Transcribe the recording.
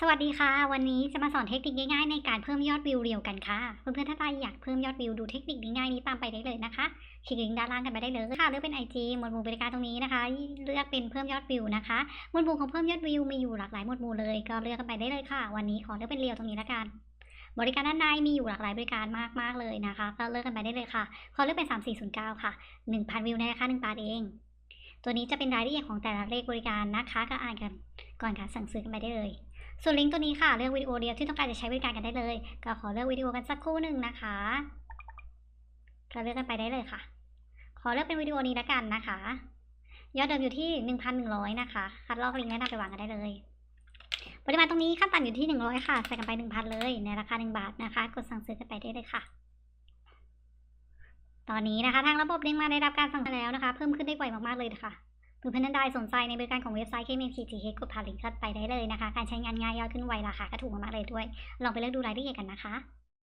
สวัสดีค่ะ วันนี้จะมาสอนเทคนิคง่ายๆในการเพิ่มยอดวิวเรียวกันค่ะ เพื่อนๆถ้าใครอยากเพิ่มยอดวิวดูเทคนิคง่ายๆนี้ตามไปได้เลยนะคะคลิกลิงก์ด้านล่างกันไปได้เลยค่ะเลือกเป็น IG หมวดหมู่บริการตรงนี้นะคะ เลือกเป็นเพิ่มยอดวิวนะคะหมวดหมู่ของเพิ่มยอดวิวมีอยู่หลากหลายหมวดหมู่เลย ก็เลือกกันไปได้เลยค่ะ วันนี้ขอเลือกเป็นเรียวตรงนี้ละกัน บริการด้านในมีอยู่หลากหลายบริการมากๆเลยนะคะ ก็เลือกกันไปได้เลยค่ะ ขอเลือกเป็น 3409 ค่ะ 1,000 วิวในราคา1บาทเอง ตัวนี้จะเป็นรายละเอียดของแต่ละเลขบริการนะคะ ก็อ่านกัน ก่อนการสั่งซื้อกันไปได้เลย ส่วนลิงก์ตัวนี้ค่ะเลือกวิดีโอเดียวที่ต้องการจะใช้บริการกันได้เลย ก็ขอเลือกวิดีโอกันสักครู่หนึ่งนะคะก็เลือกกันไปได้เลยค่ะ ขอเลือกเป็นวิดีโอนี้ละกันนะคะ ยอดเดิมอยู่ที่ 1,100 นะคะ คัดลอกลิงก์แนะนำไปวางกันได้เลย ปริมาณตรงนี้ขั้นต่ำอยู่ที่ 100 ค่ะ ใส่กันไป 1,000 เลย ในราคา 1 บาทนะคะ กดสั่งซื้อกันไปได้เลยค่ะ ตอนนี้นะคะ ทางระบบเด้งมาได้รับการสั่งแล้วนะคะ เพิ่มขึ้นได้ไวมากๆเลยค่ะ มือเพื่อนๆท่านใดสนใจในบริการของเว็บไซต์ k m t t h กดผ่านลิงก์เข้าไปได้เลยนะคะ การใช้งานง่ายยอดขึ้นไวราคาก็ถูกมากๆเลยด้วย ลองไปเลือกดูรายละเอียดกันนะคะ